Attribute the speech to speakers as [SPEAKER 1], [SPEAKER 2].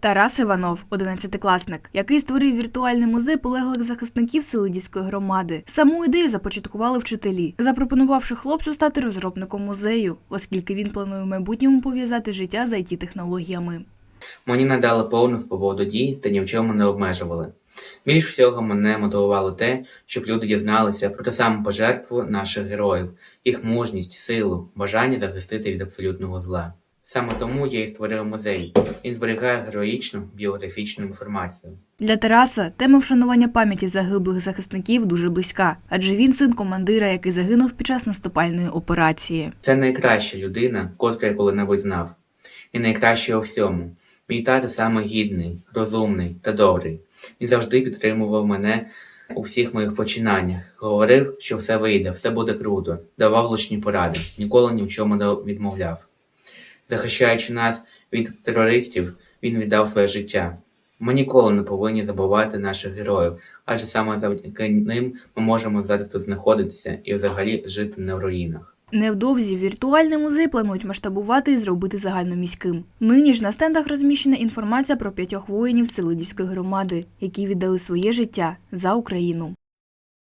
[SPEAKER 1] Тарас Іванов, 11-класник, який створив віртуальний музей полеглих захисників Селидівської громади. Саму ідею започаткували вчителі, запропонувавши хлопцю стати розробником музею, оскільки він планує в майбутньому пов'язати життя з it технологіями
[SPEAKER 2] Мені надали повну свободу дій та ні в чому не обмежували. Більш всього мене мотивувало те, щоб люди дізналися про ту саму пожертву наших героїв, їх мужність, силу, бажання захистити від абсолютного зла. Саме тому я і створив музей. Він зберігає героїчну біографічну інформацію.
[SPEAKER 1] Для Тараса тема вшанування пам'яті загиблих захисників дуже близька, адже він син командира, який загинув під час наступальної операції.
[SPEAKER 2] Це найкраща людина, котру я коли-небудь знав. І найкраще у всьому. Мій тато саме гідний, розумний та добрий. Він завжди підтримував мене у всіх моїх починаннях. Говорив, що все вийде, все буде круто, давав влучні поради, ніколи ні в чому не відмовляв. Захищаючи нас від терористів, він віддав своє життя. Ми ніколи не повинні забувати наших героїв, адже саме завдяки ним ми можемо зараз тут знаходитися і взагалі жити не в руїнах.
[SPEAKER 1] Невдовзі віртуальний музей планують масштабувати і зробити загальноміським. Нині ж на стендах розміщена інформація про п'ятьох воїнів Селидівської громади, які віддали своє життя за Україну.